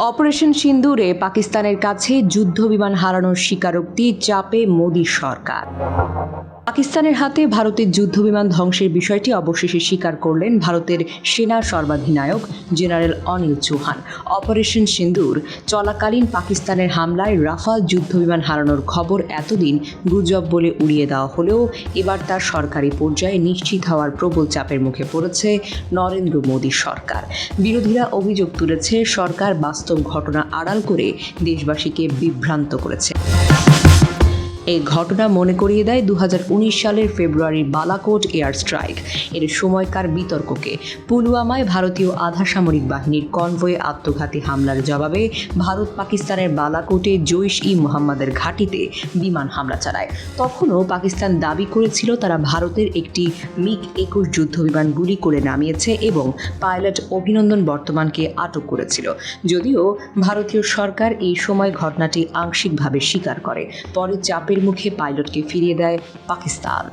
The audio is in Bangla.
অপারেশন সিন্দুরে পাকিস্তানের কাছে যুদ্ধ বিমান হারানোর স্বীকারোক্তি চাপে মোদী সরকার। পাকিস্তানের হাতে ভারতের যুদ্ধবিমান ধ্বংসের বিষয়টি অবশেষে স্বীকার করলেন ভারতের সেনা সর্বাধিনায়ক জেনারেল অনিল চৌহান। অপারেশন সিন্দুর, চলাকালীন পাকিস্তানের হামলায় রাফাল যুদ্ধবিমান হারানোর খবর এতদিন গুজব বলে উড়িয়ে দেওয়া হলেও এবার তার সরকারি পর্যায়ে নিশ্চিত হওয়ার প্রবল চাপের মুখে পড়েছে নরেন্দ্র মোদী সরকার। বিরোধীরা অভিযোগ তুলেছে, সরকার বাস্তব ঘটনা আড়াল করে দেশবাসীকে বিভ্রান্ত করেছে। এই ঘটনা মনে করিয়ে দেয় দু হাজার উনিশ সালের ফেব্রুয়ারির বালাকোট এয়ার স্ট্রাইক। এর সময়কার বিতর্ককে পুলওয়ামায় ভারতীয় আধা সামরিক বাহিনীর কনভয়ে আত্মঘাতী হামলার জবাবে ভারত পাকিস্তানের বালাকোটে জৈশ ই মোহাম্মদের ঘাঁটিতে বিমান হামলা চালায়। তখনও পাকিস্তান দাবি করেছিল তারা ভারতের একটি মিগ একুশ যুদ্ধবিমান গুলি করে নামিয়েছে এবং পাইলট অভিনন্দন বর্তমানকে আটক করেছিল। যদিও ভারতীয় সরকার এই সময় ঘটনাটি আংশিকভাবে স্বীকার করে। পরে চাপের মুখে পাইলটকে ফিরিয়ে দেয় পাকিস্তান